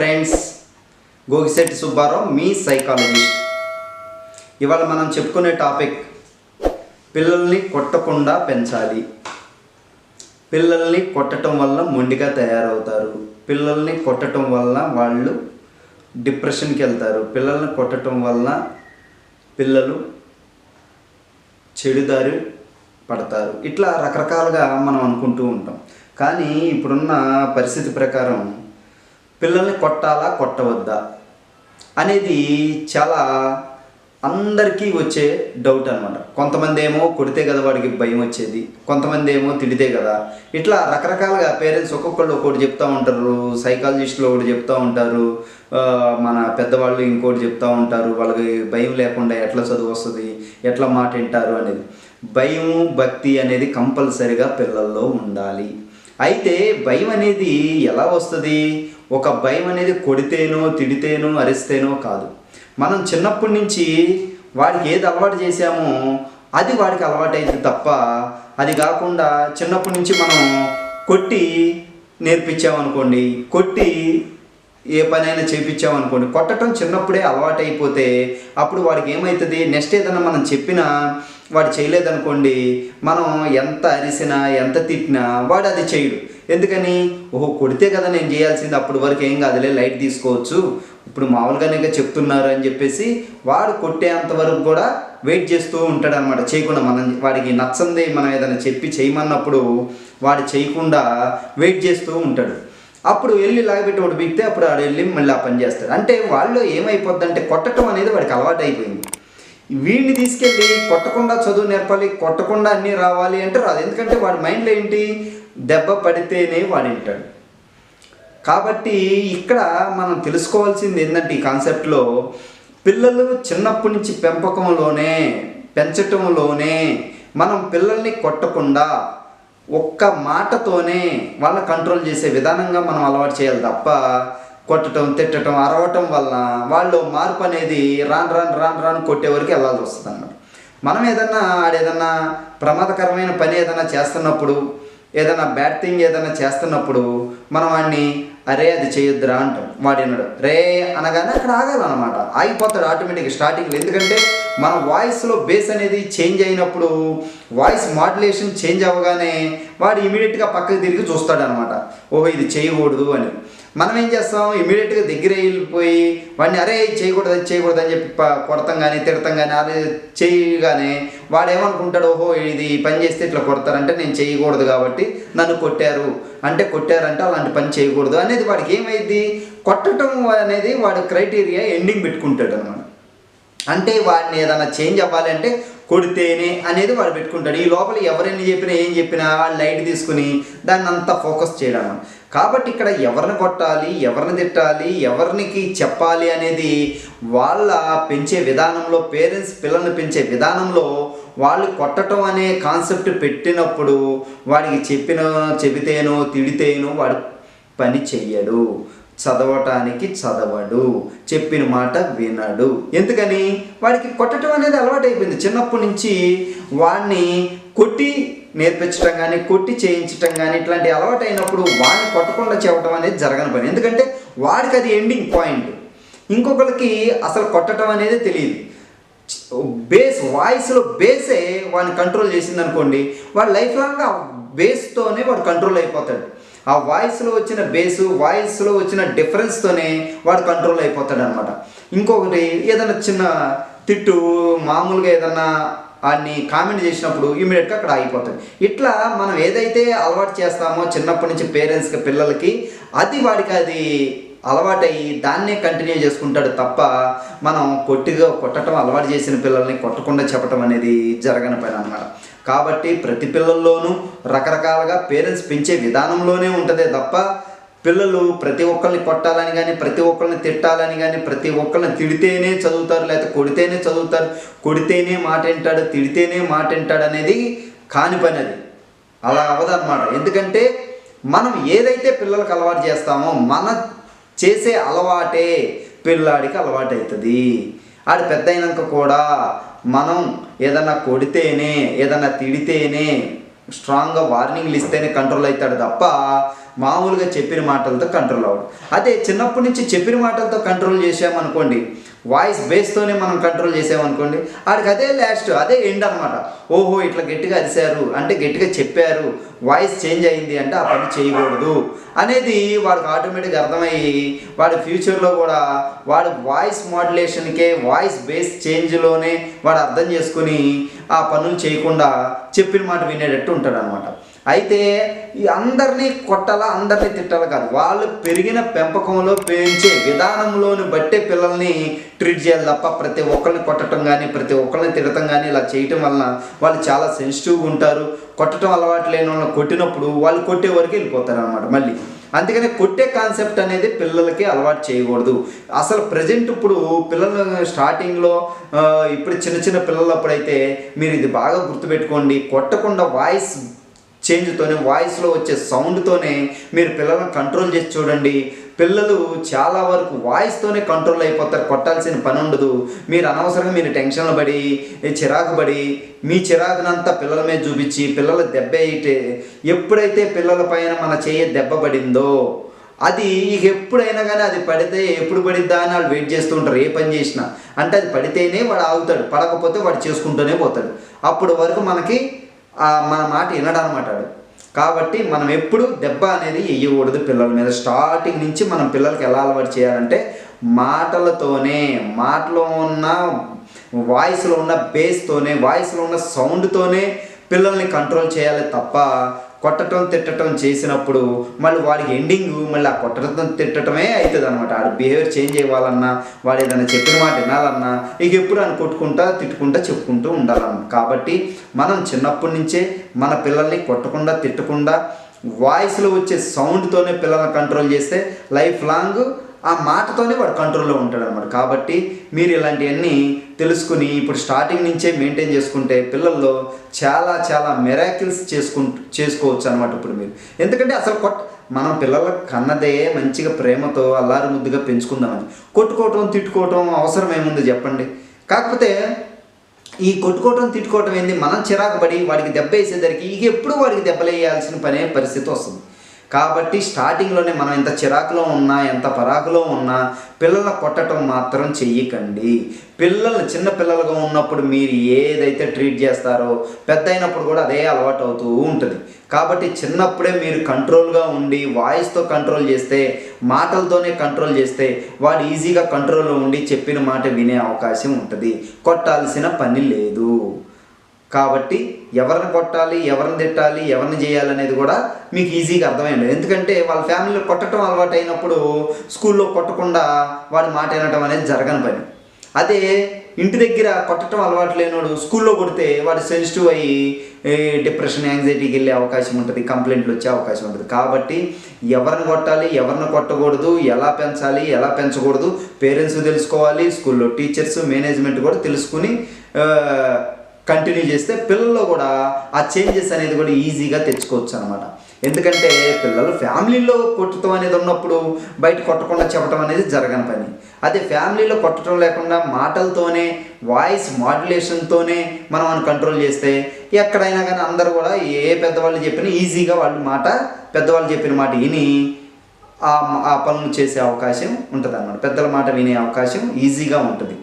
Friends Gogisetti Subbarao మీ psychologist ఇవాళ మనం చెప్పుకునే టాపిక్ పిల్లల్ని కొట్టకుండా పెంచాలి. పిల్లల్ని కొట్టడం వల్ల మొండిగా తయారవుతారు. పిల్లల్ని కొట్టడం వల్ల వాళ్ళు డిప్రెషన్కి వెళ్తారు. పిల్లల్ని కొట్టడం వల్ల పిల్లలు చెడుదారి పడతారు. ఇట్లా రకరకాలుగా మనం అనుకుంటూ ఉంటాం. కానీ ఇప్పుడున్న పరిస్థితి ప్రకారం పిల్లల్ని కొట్టాలా కొట్టవద్దా అనేది చాలా అందరికీ వచ్చే డౌట్ అనమాట కొంతమంది ఏమో కొడితే కదా వాడికి భయం వచ్చేది కొంతమంది ఏమో తిడితే కదా. ఇట్లా రకరకాలుగా పేరెంట్స్ ఒక్కొక్కళ్ళు ఒక్కొక్కటి చెప్తూ ఉంటారు సైకాలజిస్టులు ఒకటి చెప్తూ ఉంటారు మన పెద్దవాళ్ళు ఇంకోటి చెప్తూ ఉంటారు వాళ్ళకి భయం లేకుండా ఎట్లా చదువు వస్తుంది ఎట్లా మాట వింటారు అనేది. భయం భక్తి అనేది కంపల్సరిగా పిల్లల్లో ఉండాలి. అయితే భయం అనేది ఎలా వస్తుంది? ఒక భయం అనేది కొడితేనో తిడితేనో అరిస్తేనో కాదు. మనం చిన్నప్పటి నుంచి వాడికి ఏది అలవాటు చేసామో అది వాడికి అలవాటైంది తప్ప అది కాకుండా చిన్నప్పటి నుంచి మనం కొట్టి నేర్పించామనుకోండి కొట్టి ఏ పనైనా చేయించామనుకోండి కొట్టడం చిన్నప్పుడే అలవాటైపోతే అప్పుడు వాడికి ఏమవుతుంది నెక్స్ట్ ఏదైనా మనం చెప్పినా వాడు చేయలేదనుకోండి మనం ఎంత అరిసినా ఎంత తిట్టినా వాడు అది చేయడు. ఎందుకని? ఓహో కొడితే కదా నేను చేయాల్సింది అప్పుడు వరకు ఏం కాదులే లైట్ తీసుకోవచ్చు. ఇప్పుడు మామూలుగానే చెప్తున్నారు అని చెప్పేసి వాడు కొట్టేంత వరకు కూడా వెయిట్ చేస్తూ ఉంటాడు అనమాట చేయకుండా మనం వాడికి నచ్చంది మనం ఏదైనా చెప్పి చేయమన్నప్పుడు వాడు చేయకుండా వెయిట్ చేస్తూ ఉంటాడు. అప్పుడు వెళ్ళి లాగబెట్టి ఒకటి అప్పుడు ఆడు వెళ్ళి మళ్ళీ ఆ పని చేస్తాడు. అంటే వాళ్ళు ఏమైపోద్ది అంటే కొట్టడం అనేది వాడికి అలవాటు అయిపోయింది. వీడిని తీసుకెళ్ళి కొట్టకుండా చదువు నేర్పాలి కొట్టకుండా అన్నీ రావాలి అంటే రాదు ఎందుకంటే వాడి మైండ్లో ఏంటి? దెబ్బ పడితేనే వాడు వింటాడు. కాబట్టి ఇక్కడ మనం తెలుసుకోవాల్సింది ఏంటంటే ఈ కాన్సెప్ట్లో పిల్లలు చిన్నప్పటి నుంచి పెంపకంలోనే పెంచటంలోనే మనం పిల్లల్ని కొట్టకుండా ఒక్క మాటతోనే వాళ్ళ కంట్రోల్ చేసే విధానంగా మనం అలవాటు చేయాలి తప్ప కొట్టడం తిట్టడం అరవటం వల్ల వాళ్ళు మార్పు అనేది రాను రాను రాను రాను కొట్టే వరకు వెళ్ళాల్సి వస్తుంది అన్నమాట మనం ఏదన్నా ఆడేదన్నా ప్రమాదకరమైన పని ఏదైనా చేస్తున్నప్పుడు ఏదైనా బ్యాడ్ థింగ్ ఏదైనా చేస్తున్నప్పుడు మనం వాడిని అరే అది చేయొద్దురా అంటాం. వాడు రే అనగానే అక్కడ ఆగాలన్నమాట. ఆగిపోతాడు ఆటోమేటిక్గా స్టార్టింగ్లో. ఎందుకంటే మన వాయిస్లో బేస్ అనేది చేంజ్ అయినప్పుడు వాయిస్ మాడ్యులేషన్ చేంజ్ అవ్వగానే వాడు ఇమీడియట్గా పక్కకి తిరిగి చూస్తాడనమాట. ఓహో ఇది చేయకూడదు అని. మనం ఏం చేస్తాం? ఇమీడియట్గా దగ్గర వెళ్ళిపోయి వాడిని అరే చేయకూడదు అది చేయకూడదు అని చెప్పి కొడతాం కానీ తిడతాం కానీ అదే చేయగానే వాడు ఏమనుకుంటాడు ఓహో ఇది పని చేస్తే ఇట్లా కొడతారంటే నేను చేయకూడదు కాబట్టి నన్ను కొట్టారు. అంటే కొట్టారంటే అలాంటి పని చేయకూడదు అనేది వాడికి ఏమైంది కొట్టడం అనేది వాడు క్రైటీరియా ఎండింగ్ పెట్టుకుంటాడు అనమాట అంటే వాడిని ఏదైనా చేంజ్ అవ్వాలి అంటే కొడితేనే అనేది వాడు పెట్టుకుంటాడు. ఈ లోపల ఎవరైనా చెప్పినా ఏం చెప్పినా వాడు లైట్ తీసుకుని దాన్ని అంతా ఫోకస్ చేయడం కాబట్టి ఇక్కడ ఎవరిని కొట్టాలి ఎవరిని తిట్టాలి ఎవరికి చెప్పాలి అనేది వాళ్ళ పెంచే విధానంలో పేరెంట్స్ పిల్లల్ని పెంచే విధానంలో వాళ్ళు కొట్టడం అనే కాన్సెప్ట్ పెట్టినప్పుడు వాడికి చెప్పిన చెబితేనో తిడితేనో వాడు పని చెయ్యడు. చదవటానికి చదవడు. చెప్పిన మాట వినడు. ఎందుకని? వాడికి కొట్టడం అనేది అలవాటు అయిపోయింది చిన్నప్పటి నుంచి వాడిని కొట్టి నేర్పించడం కానీ కొట్టి చేయించటం కానీ ఇట్లాంటి అలవాటు అయినప్పుడు వాడిని కొట్టకుండా చెప్పడం అనేది జరగని పని. ఎందుకంటే వాడికి అది ఎండింగ్ పాయింట్. ఇంకొకరికి అసలు కొట్టడం అనేది తెలియదు. బేస్ వాయిస్లో బేసే వాడిని కంట్రోల్ చేసింది అనుకోండి వాడు లైఫ్ లాంగ్ ఆ బేస్తోనే వాడు కంట్రోల్ అయిపోతాడు. ఆ వాయిస్లో వచ్చిన బేసు వాయిస్లో వచ్చిన డిఫరెన్స్తోనే వాడు కంట్రోల్ అయిపోతాడు అనమాట ఇంకొకటి ఏదైనా చిన్న తిట్టు మామూలుగా ఏదన్నా వాడిని కామెంట్ చేసినప్పుడు ఇమీడియట్గా అక్కడ ఆగిపోతాడు. ఇట్లా మనం ఏదైతే అలవాటు చేస్తామో చిన్నప్పటి నుంచి పేరెంట్స్కి పిల్లలకి అది వాడికి అది అలవాటయ్యి దాన్నే కంటిన్యూ చేసుకుంటాడు తప్ప మనం కొట్టిగా కొట్టడం అలవాటు చేసిన పిల్లల్ని కొట్టకుండా చెప్పడం అనేది జరగని పని అన్నమాట. కాబట్టి ప్రతి పిల్లల్లోనూ రకరకాలుగా పేరెంట్స్ పెంచే విధానంలోనే ఉంటుందే తప్ప పిల్లలు ప్రతి ఒక్కరిని కొట్టాలని కానీ ప్రతి ఒక్కరిని తిట్టాలని కానీ ప్రతి ఒక్కరిని తిడితేనే చదువుతారు లేకపోతే కొడితేనే చదువుతారు కొడితేనే మాట వింటాడు తిడితేనే మాట వింటాడు అనేది కాని పని అది అలా అవ్వదన్నమాట. ఎందుకంటే మనం ఏదైతే పిల్లలకు అలవాటు చేస్తామో మన చేసే అలవాటే పిల్లాడికి అలవాటు అవుతుంది ఆడు పెద్ద అయినాక కూడా మనం ఏదన్నా కొడితేనే ఏదన్నా తిడితేనే స్ట్రాంగ్గా వార్నింగ్లు ఇస్తేనే కంట్రోల్ అవుతాడు తప్ప మామూలుగా చెప్పిన మాటలతో కంట్రోల్ అవ్వడు. అదే చిన్నప్పటి నుంచి చెప్పిన మాటలతో కంట్రోల్ చేసామనుకోండి వాయిస్ బేస్తోనే మనం కంట్రోల్ చేసామనుకోండి ఆడికి అదే లాస్ట్ అదే ఎండ్ అనమాట ఓహో ఇట్లా గట్టిగా అరిశారు అంటే గట్టిగా చెప్పారు వాయిస్ చేంజ్ అయింది అంటే ఆ పని చేయకూడదు అనేది వాడికి ఆటోమేటిక్గా అర్థమయ్యి వాడి ఫ్యూచర్లో కూడా వాడు వాయిస్ మాడ్యులేషన్కే వాయిస్ బేస్ చేంజ్లోనే వాడు అర్థం చేసుకుని ఆ పనులు చేయకుండా చెప్పిన మాట వినేటట్టు ఉంటాడు అనమాట అయితే ఈ అందరినీ కొట్టాలా అందరినీ తిట్టాలి కాదు. వాళ్ళు పెరిగిన పెంపకంలో పెంచే విధానంలోని బట్టే పిల్లల్ని ట్రీట్ చేయాలి తప్ప ప్రతి ఒక్కరిని కొట్టడం కానీ ప్రతి ఒక్కరిని తిడటం కానీ ఇలా చేయటం వలన వాళ్ళు చాలా సెన్సిటివ్గా ఉంటారు. కొట్టడం అలవాటు లేని వాళ్ళని కొట్టినప్పుడు వాళ్ళు కొట్టే వరకు వెళ్ళిపోతారు అనమాట మళ్ళీ. అందుకని కొట్టే కాన్సెప్ట్ అనేది పిల్లలకి అలవాటు చేయకూడదు. అసలు ప్రజెంట్ ఇప్పుడు పిల్లలు స్టార్టింగ్లో ఇప్పుడు చిన్న చిన్న పిల్లలప్పుడైతే మీరు ఇది బాగా గుర్తుపెట్టుకోండి. కొట్టకుండా వాయిస్ చేంజ్తోనే వాయిస్లో వచ్చే సౌండ్తోనే మీరు పిల్లలను కంట్రోల్ చేసి చూడండి. పిల్లలు చాలా వరకు వాయిస్తోనే కంట్రోల్ అయిపోతారు. కొట్టాల్సిన పని ఉండదు. మీరు అనవసరంగా మీరు టెన్షన్లు పడి చిరాకు పడి మీ చిరాకునంతా పిల్లల మీద చూపించి పిల్లల దెబ్బ అయితే ఎప్పుడైతే పిల్లల పైన మన చేయ దెబ్బ పడిందో అది ఇక ఎప్పుడైనా కానీ అది పడితే ఎప్పుడు పడిద్దా అని వాళ్ళు వెయిట్ చేస్తూ ఉంటారు. ఏ పని చేసినా. అంటే అది పడితేనే వాడు ఆగుతాడు. పడకపోతే వాడు చేసుకుంటూనే పోతాడు. అప్పుడు వరకు మనకి మన మాట వినడనమాట. కాబట్టి మనం ఎప్పుడు దెబ్బ అనేది వేయకూడదు పిల్లల మీద. స్టార్టింగ్ నుంచి మనం పిల్లలకి ఎలా అలవాటు చేయాలంటే మాటలతోనే మాటలో ఉన్న వాయిస్లో ఉన్న బేస్తోనే వాయిస్లో ఉన్న సౌండ్తోనే పిల్లల్ని కంట్రోల్ చేయాలి తప్ప కొట్టడం తిట్టడం చేసినప్పుడు మళ్ళీ వాడికి ఎండింగ్ మళ్ళీ ఆ కొట్టడం తిట్టడమే అవుతుంది అనమాట ఆడు బిహేవియర్ చేంజ్ అవ్వాలన్నా వాడు ఏదైనా చెప్పిన మాట వినాలన్నా ఇక ఎప్పుడు అని కొట్టుకుంటా తిట్టుకుంటా చెప్పుకుంటూ ఉండాలన్న. కాబట్టి మనం చిన్నప్పటి నుంచే మన పిల్లల్ని కొట్టకుండా తిట్టకుండా వాయిస్లో వచ్చే సౌండ్తోనే పిల్లల్ని కంట్రోల్ చేస్తే లైఫ్ లాంగ్ ఆ మాటతోనే వాడు కంట్రోల్లో ఉంటాడు అనమాట కాబట్టి మీరు ఇలాంటివన్నీ తెలుసుకుని ఇప్పుడు స్టార్టింగ్ నుంచే మెయింటైన్ చేసుకుంటే పిల్లల్లో చాలా చాలా మెరాకిల్స్ చేసుకు చేసుకోవచ్చు అనమాట ఇప్పుడు మీరు. ఎందుకంటే అసలు కొట్ట మనం పిల్లల కన్నదే మంచిగా ప్రేమతో అల్లారు ముద్దుగా పెంచుకుందామని కొట్టుకోవటం తిట్టుకోవటం అవసరం ఏముంది చెప్పండి? కాకపోతే ఈ కొట్టుకోవటం తిట్టుకోవటం ఏంది? మనం చిరాకు పడి వాడికి దెబ్బ వేసేసరికి ఇక ఎప్పుడు వాడికి దెబ్బలు వేయాల్సిన పనే పరిస్థితి వస్తుంది. కాబట్టి స్టార్టింగ్లోనే మనం ఎంత చిరాకులో ఉన్నా ఎంత పరాకులో ఉన్నా పిల్లల కొట్టడం మాత్రం చెయ్యకండి. పిల్లలు చిన్న పిల్లలుగా ఉన్నప్పుడు మీరు ఏదైతే ట్రీట్ చేస్తారో పెద్ద అయినప్పుడు కూడా అదే అలవాటు అవుతూ ఉంటుంది. కాబట్టి చిన్నప్పుడే మీరు కంట్రోల్గా ఉండి వాయిస్తో కంట్రోల్ చేస్తే మాటలతోనే కంట్రోల్ చేస్తే వాడు ఈజీగా కంట్రోల్లో ఉండి చెప్పిన మాట వినే అవకాశం ఉంటుంది. కొట్టాల్సిన పని లేదు. కాబట్టి ఎవరిని కొట్టాలి ఎవరిని తిట్టాలి ఎవరిని చేయాలి అనేది కూడా మీకు ఈజీగా అర్థమైంది. ఎందుకంటే వాళ్ళ ఫ్యామిలీలో కొట్టడం అలవాటు అయినప్పుడు స్కూల్లో కొట్టకుండా వాడి మాట వినటం అనేది జరగని పని. అదే ఇంటి దగ్గర కొట్టడం అలవాటు లేనోడు స్కూల్లో కొడితే వాడు సెన్సిటివ్ అయ్యి డిప్రెషన్ యాంగ్జైటీకి వెళ్ళే అవకాశం ఉంటుంది కంప్లైంట్లు వచ్చే అవకాశం ఉంటుంది. కాబట్టి ఎవరిని కొట్టాలి ఎవరిని కొట్టకూడదు ఎలా పెంచాలి ఎలా పెంచకూడదు పేరెంట్స్ తెలుసుకోవాలి స్కూల్లో టీచర్స్ మేనేజ్మెంట్ కూడా తెలుసుకుని కంటిన్యూ చేస్తే పిల్లల్లో కూడా ఆ చేంజెస్ అనేది కూడా ఈజీగా తెచ్చుకోవచ్చు అనమాట ఎందుకంటే పిల్లలు ఫ్యామిలీలో కొట్టడం అనేది ఉన్నప్పుడు బయట కొట్టకుండా చెప్పడం అనేది జరగని పని. అదే ఫ్యామిలీలో కొట్టడం లేకుండా మాటలతోనే వాయిస్ మాడ్యులేషన్తోనే మనం అని కంట్రోల్ చేస్తే ఎక్కడైనా కానీ అందరూ కూడా ఏ పెద్దవాళ్ళు చెప్పినా ఈజీగా వాళ్ళ మాట పెద్దవాళ్ళు చెప్పిన మాట విని ఆ పనులు చేసే అవకాశం ఉంటుంది అన్నమాట పెద్దల మాట వినే అవకాశం ఈజీగా ఉంటుంది.